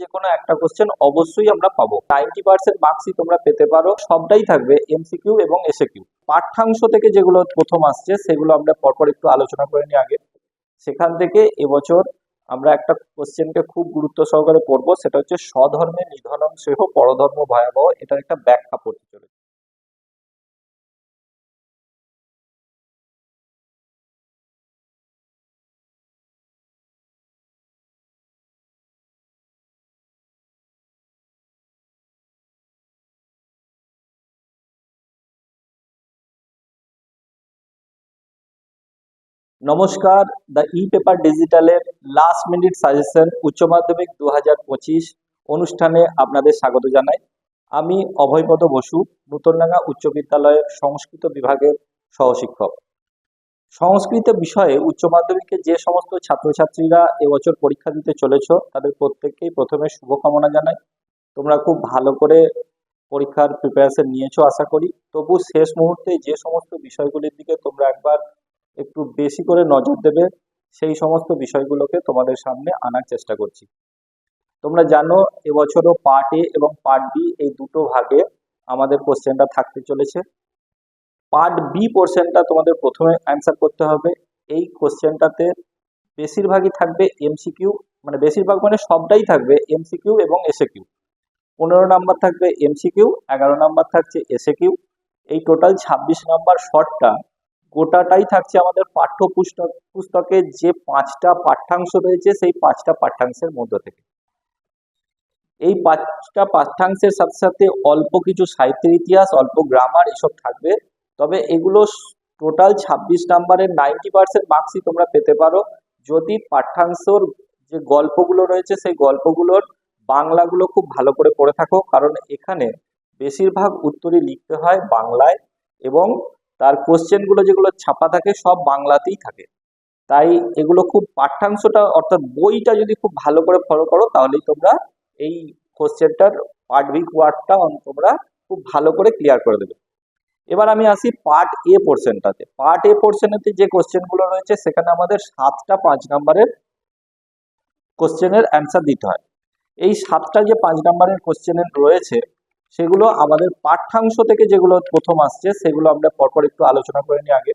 যে কোনো একটা কোশ্চেন অবশ্যই আমরা পাবো। নাইনটি পার্সেন্ট মার্কসই তোমরা পেতে পারো। সবটাই থাকবে এমসিকিউ এবং এসএকিউ পাঠ্যাংশ থেকে যেগুলো প্রথম আসছে, সেগুলো আমরা পরপর একটু আলোচনা করে নিই আগে। সেখান থেকে এবছর আমরা একটা কোশ্চেনকে খুব গুরুত্ব সহকারে পড়ব। সেটা হচ্ছে স্বধর্মে নিধনম সেহ পরধর্ম ভয়াবহ। এটার একটা ব্যাখ্যা পড়তে চলেছে। নমস্কার, দ্য ই পেপার ডিজিটালের লাস্ট মিনিট সাজেশন উচ্চ মাধ্যমিক দু হাজার পঁচিশ অনুষ্ঠানে আপনাদের স্বাগত জানাই। আমি অভয়পদ বসু, নূতনডাঙ্গা উচ্চ বিদ্যালয়ের সংস্কৃত বিভাগের সহশিক্ষক। সংস্কৃত বিষয়ে উচ্চ মাধ্যমিকে যে সমস্ত ছাত্রছাত্রীরা এবছর পরীক্ষা দিতে চলেছ, তাদের প্রত্যেককেই প্রথমে শুভকামনা জানাই। তোমরা খুব ভালো করে পরীক্ষার প্রিপারেশন নিয়েছো, আশা করি। তবু শেষ মুহূর্তে যে সমস্ত বিষয়গুলির দিকে তোমরা একবার একটু বেশি করে নজর দেবে সেই সমস্ত বিষয়গুলোকে তোমাদের সামনে আনার চেষ্টা করছি। তোমরা জানো, এবছরও পার্ট এ এবং পার্ট বি এই দুটো ভাগে আমাদের কোশ্চেনটা থাকতে চলেছে। পার্ট বি পোর্শনটা তোমাদের প্রথমে অ্যান্সার করতে হবে। এই কোশ্চেনটাতে বেশিরভাগই থাকবে এমসিকিউ মানে বেশিরভাগ মানে সবটাই থাকবে এমসিকিউ এবং এসএকিউ পনেরো নাম্বার থাকবে এমসিকিউ এগারো নাম্বার থাকছে এসএকিউ এই টোটাল ছাব্বিশ নাম্বার শর্টটা গোটাটাই থাকছে আমাদের পাঠ্য পুস্তক যে পাঁচটা পাঠ্যাংশ রয়েছে, সেই পাঁচটা পাঠ্যাংশের মধ্য থেকে। এই পাঁচটা পাঠ্যাংশের সাথে সাথে অল্প কিছু সাহিত্যের ইতিহাস, অল্প গ্রামার এসব থাকবে। তবে এগুলো টোটাল ছাব্বিশ নাম্বারের নাইনটি পার্সেন্ট মার্কসই তোমরা পেতে পারো। যদি পাঠ্যাংশর যে গল্পগুলো রয়েছে, সেই গল্পগুলোর বাংলাগুলো খুব ভালো করে পড়ে থাকো। কারণ এখানে বেশিরভাগ উত্তরই লিখতে হয় বাংলায় এবং তার কোশ্চেনগুলো যেগুলো ছাপা থাকে সব বাংলাতেই থাকে। তাই এগুলো খুব পাঠ্যাংশটা অর্থাৎ বইটা যদি খুব ভালো করে ফলো করো, তাহলেই তোমরা এই কোশ্চেনটার পার্ট বি ওয়ার্ডটা তোমরা খুব ভালো করে ক্লিয়ার করে দেবে। এবার আমি আসি পার্ট এ পোর্শনটাতে পার্ট এ পোর্শনেতে যে কোশ্চেনগুলো রয়েছে, সেখানে আমাদের সাতটা পাঁচ নাম্বারের কোশ্চেনের অ্যান্সার দিতে হয়। এই সাতটা যে পাঁচ নাম্বারের কোশ্চেনের রয়েছে সেগুলো আমাদের পাঠ্যাংশ থেকে যেগুলো প্রথম আসছে, সেগুলো আমরা পরপর একটু আলোচনা করে নিই আগে।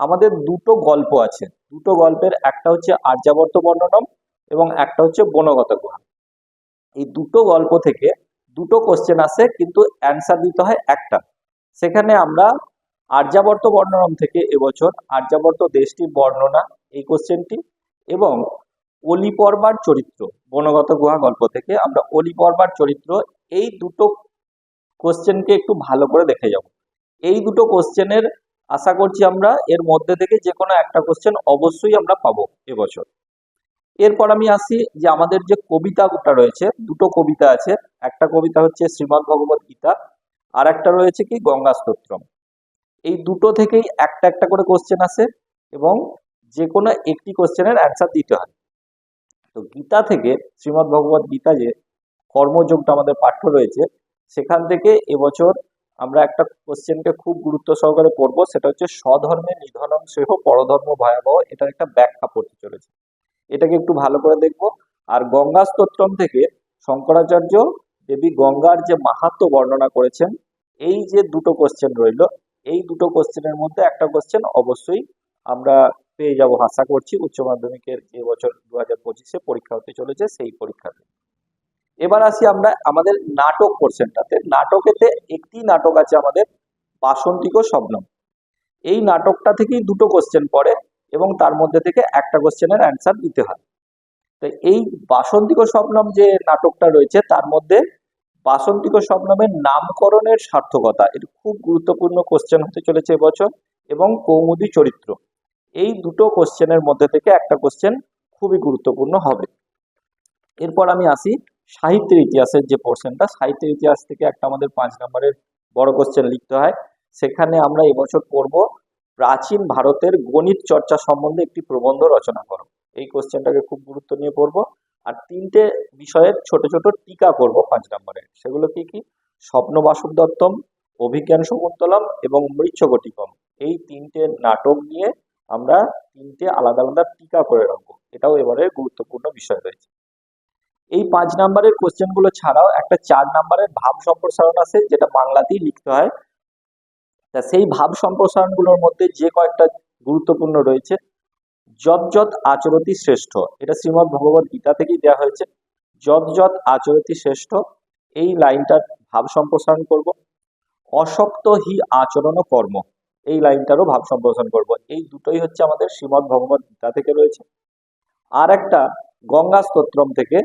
আমাদের দুটো গল্প আছে। দুটো গল্পের একটা হচ্ছে আর্যাবর্ত বর্ণনম এবং একটা হচ্ছে বনগত গুহা। এই দুটো গল্প থেকে দুটো কোশ্চেন আসে, কিন্তু অ্যান্সার দিতে হয় একটা। সেখানে আমরা আর্যাবর্ত বর্ণনম থেকে এবছর আর্যাবর্ত দেশটির বর্ণনা, এই কোশ্চেনটি এবং অলি পর্বার চরিত্র, বনগত গুহা গল্প থেকে আমরা অলি পর্বার চরিত্র, এই দুটো কোশ্চেনকে একটু ভালো করে দেখে যাব। এই দুটো কোশ্চেনের আশা করছি আমরা এর মধ্যে থেকে যে কোনো একটা কোশ্চেন অবশ্যই আমরা পাবো এবছর। এরপর আমি আসি যে আমাদের যে কবিতাটা রয়েছে, দুটো কবিতা আছে। একটা কবিতা হচ্ছে শ্রীমৎ ভগবত গীতা আর একটা রয়েছে কি গঙ্গা স্তোত্রম। এই দুটো থেকেই একটা একটা করে কোশ্চেন আসে এবং যে কোনো একটি কোশ্চেনের অ্যান্সার দিতে হয়। তো গীতা থেকে শ্রীমৎ ভগবত গীতা যে কর্মযোগটা আমাদের পাঠ্য রয়েছে সেখান থেকে এবছর আমরা একটা কোশ্চেনকে খুব গুরুত্ব সহকারে পড়ব, সেটা হচ্ছে স্বধর্মে নিধনম সেহ পরধর্ম ভয়াবহ, এটার একটা ব্যাখ্যা পড়তে চলেছে। এটাকে একটু ভালো করে দেখব। আর গঙ্গা স্তোত্রম থেকে শঙ্করাচার্য দেবী গঙ্গার যে মাহাত্ম বর্ণনা করেছেন, এই যে দুটো কোশ্চেন রইল, এই দুটো কোশ্চেনের মধ্যে একটা কোশ্চেন অবশ্যই আমরা পেয়ে যাব। আশা করছি উচ্চ মাধ্যমিকের যে বছর দু হাজার পঁচিশে পরীক্ষা হতে চলেছে, সেই পরীক্ষাতে। এবার আসি আমরা আমাদের নাটক পোর্শনটাতে নাটকেতে একটি নাটক আছে আমাদের বাসন্তিক স্বপ্নম এই নাটকটা থেকেই দুটো কোশ্চেন পড়ে এবং তার মধ্যে থেকে একটা কোশ্চেনের অ্যান্সার দিতে হয়। তো এই বাসন্তিক স্বপ্নম যে নাটকটা রয়েছে, তার মধ্যে বাসন্তিক স্বপ্নমের নামকরণের সার্থকতা, এটা খুব গুরুত্বপূর্ণ কোশ্চেন হতে চলেছে এবছর, এবং কৌমুদি চরিত্র। এই দুটো কোশ্চেনের মধ্যে থেকে একটা কোশ্চেন খুবই গুরুত্বপূর্ণ হবে। এরপর আমি আসি সাহিত্যের ইতিহাসের যে পোর্শনটা সাহিত্যের ইতিহাস থেকে একটা আমাদের পাঁচ নম্বরের বড় কোশ্চেন লিখতে হয়। সেখানে আমরা এবছর পড়ব, প্রাচীন ভারতের গণিত চর্চা সম্বন্ধে একটি প্রবন্ধ রচনা করো এই কোশ্চেনটাকে খুব গুরুত্ব নিয়ে পড়ব। আর তিনটে বিষয়ের ছোট ছোট টিকা করব পাঁচ নম্বরে। সেগুলো কি কি? স্বপ্ন বাসব দত্তম, অভিজ্ঞান শকুন্তলম এবং মৃচ্ছকটিকম এই তিনটে নাটক নিয়ে আমরা তিনটে আলাদা আলাদা টিকা করে রাখব। এটাও এবারে গুরুত্বপূর্ণ বিষয় রয়েছে। এই পাঁচ নাম্বারের কোশ্চেনগুলো ছাড়াও একটা চার নাম্বারের ভাব সম্প্রসারণ আছে, যেটা বাংলাতেই লিখতে হয়। তা সেই ভাব সম্প্রসারণগুলোর মধ্যে যে কয়েকটা গুরুত্বপূর্ণ রয়েছে যৎ যৎ আচরতি শ্রেষ্ঠ, এটা শ্রীমৎ ভগবত গীতা থেকেই দেওয়া হয়েছে। যৎ যৎ আচরতি শ্রেষ্ঠ, এই লাইনটার ভাব সম্প্রসারণ করব। অশক্ত হি আচরণ কর্ম, এই লাইনটারও ভাব সম্প্রসারণ করব। এই দুটোই হচ্ছে আমাদের শ্রীমৎ ভগবত গীতা থেকে রয়েছে। আর একটা গঙ্গা স্তোত্রম থেকে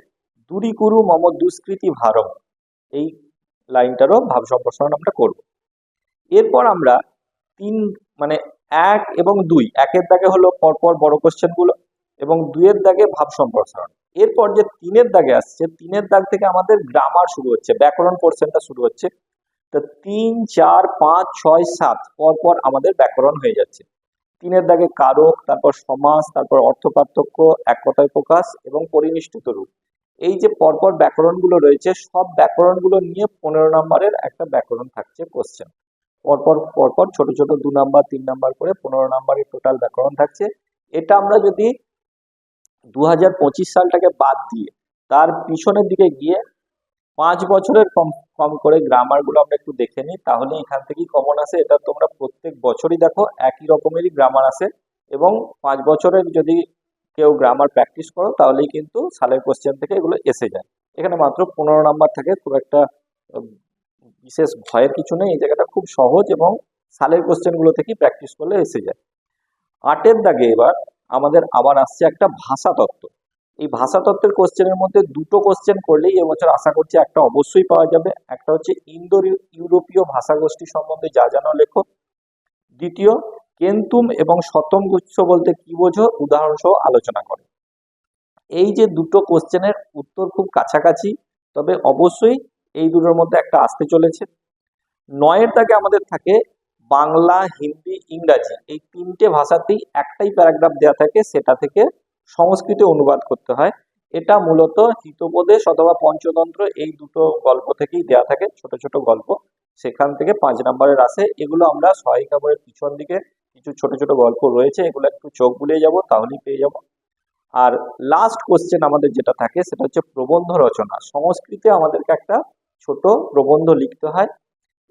দুরিকুরু মম দুষ্কৃতি ভারম। এই লাইনটারও ভাব সম্প্রসারণ আমরা করব। এরপর আমরা তিন মানে এক এবং দুই, একের দাগে হলো পরপর বড় কোশ্চেনগুলো এবং দুইয়ের দাগে ভাব সম্প্রসারণ। এরপর যে তিনের দাগে আসছে, তিনের দাগ থেকে আমাদের গ্রামার শুরু হচ্ছে, ব্যাকরণ পোর্শনটা শুরু হচ্ছে। তো তিন, চার, পাঁচ, ছয়, সাত, পরপর আমাদের ব্যাকরণ হয়ে যাচ্ছে। তিনের দাগে কারক, তারপর সমাস, তারপর অর্থ পার্থক্য, এক কথায় প্রকাশ এবং পরিনিষ্ঠিত রূপ। এই যে পরপর ব্যাকরণগুলো রয়েছে, সব ব্যাকরণগুলো নিয়ে পনেরো নম্বরের একটা ব্যাকরণ থাকছে কোশ্চেন পরপর পরপর ছোট ছোট দু নাম্বার, তিন নাম্বার করে পনেরো নাম্বারের টোটাল ব্যাকরণ থাকছে। এটা আমরা যদি দু হাজার পঁচিশ সালটাকে বাদ দিয়ে তার পিছনের দিকে গিয়ে পাঁচ বছরের কম কম করে গ্রামারগুলো আমরা একটু দেখে নিই, তাহলে এখান থেকেই কমন আসে। এটা তোমরা প্রত্যেক বছরই দেখো, একই রকমেরই গ্রামার আসে এবং পাঁচ বছরের যদি কেউ গ্রামার প্র্যাকটিস করো, তাহলেই কিন্তু সালের কোশ্চেন থেকে এগুলো এসে যায়। এখানে মাত্র পনেরো নাম্বার থাকে খুব একটা বিশেষ ভয়ের কিছু নেই, এই জায়গাটা খুব সহজ এবং সালের কোশ্চেনগুলো থেকেই প্র্যাকটিস করলে এসে যায়। আটের দাগে এবার আমাদের আবার আসছে একটা ভাষা তত্ত্ব। এই ভাষা তত্ত্বের কোশ্চেনের মধ্যে দুটো কোশ্চেন করলেই এবছর আশা করছি একটা অবশ্যই পাওয়া যাবে। একটা হচ্ছে ইন্দো ইউরোপীয় ভাষাগোষ্ঠী সম্বন্ধে যা জানো লেখো। দ্বিতীয় কেন্তুম এবং শতম গুচ্ছ বলতে কি বোঝো? উদাহরণ সহ আলোচনা করো। এই যে দুটো কোশ্চেনের উত্তর খুব কাছাকাছি, তবে অবশ্যই এই দুটোর মধ্যে একটা আসতে চলেছে। নয়ের দাগে আমাদের থাকে বাংলা, হিন্দি, ইংরাজি। এই তিনটে ভাষাতেই একটাই প্যারাগ্রাফ দেওয়া থাকে, সেটা থেকে সংস্কৃতে অনুবাদ করতে হয়। এটা মূলত হিতোপদেশ অথবা পঞ্চতন্ত্র, এই দুটো গল্প থেকেই দেওয়া থাকে, ছোট ছোট গল্প। সেখান থেকে পাঁচ নম্বরের আসে। এগুলো আমরা সহায়িকা বইয়ের পিছন দিকে কিছু ছোট ছোট গল্প রয়েছে, এগুলো একটু চোখ বুলিয়ে যাব, তাহলেই পেয়ে যাব। আর লাস্ট কোশ্চেন আমাদের যেটা থাকে, সেটা হচ্ছে প্রবন্ধ রচনা। সংস্কৃতে আমাদেরকে একটা ছোট প্রবন্ধ লিখতে হয়।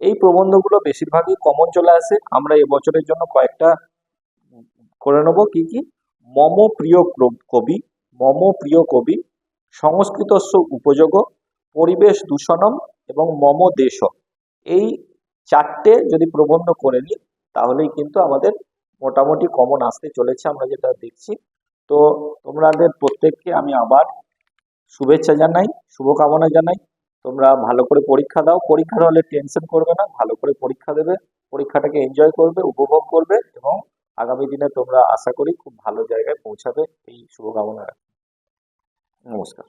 এই প্রবন্ধগুলো বেশিরভাগই কমন চলে আসে। আমরা এবছরের জন্য কয়েকটা করে নেব। কি কি? মম প্রিয় কবি, মম প্রিয় কবি, সংস্কৃতস্য উপযোগ, পরিবেশ দূষণম এবং মম দেশ। এই চারটে যদি প্রবন্ধ করে নিই তাহলেই কিন্তু আমাদের মোটামুটি কমন আসতে চলেছে, আমরা যেটা দেখছি। তো তোমাদের প্রত্যেককে আমি আবার শুভেচ্ছা জানাই, শুভকামনা জানাই। তোমরা ভালো করে পরীক্ষা দাও। পরীক্ষার হলে টেনশন করবে না, ভালো করে পরীক্ষা দেবে। পরীক্ষাটাকে এনজয় করবে, উপভোগ করবে এবং আগামী দিনে তোমরা আশা করি খুব ভালো জায়গায় পৌঁছাবে। এই শুভকামনা নমস্কার।